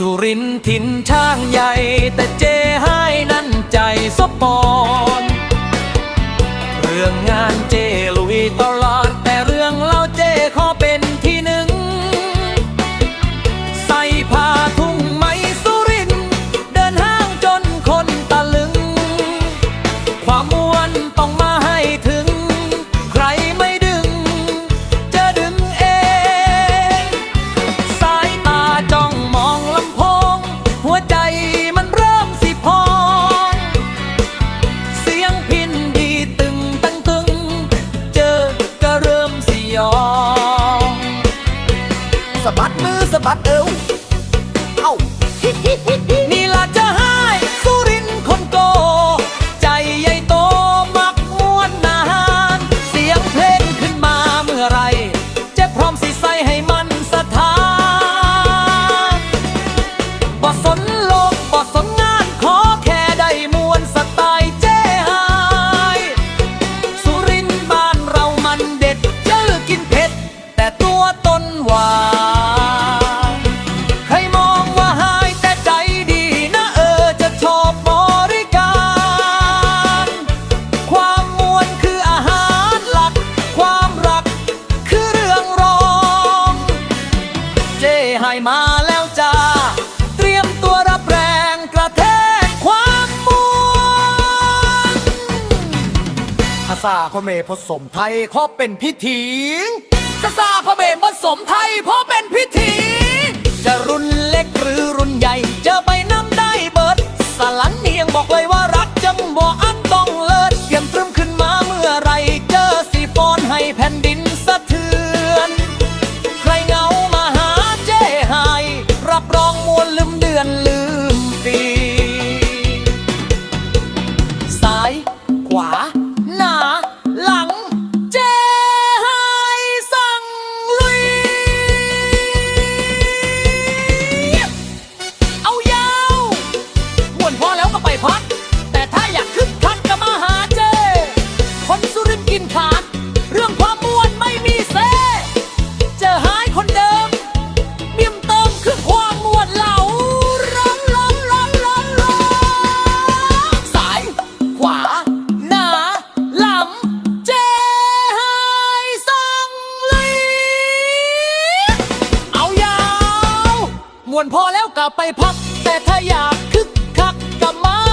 สุรินทินช่างใหญ่ แต่เจให้นั่นใจสปอน เรื่องงานเจะบัดมือสะบัดเอวายมาแล้วจ้า เตรียมตัวรับแรงกระแทกความมวนภาษาพระเมพสมไทยขอเป็นพิธีภาษาพระเมพสมไทยพบ วนพอแล้วกลับไปพัก แต่ถ้าอยากคึกคักกับมา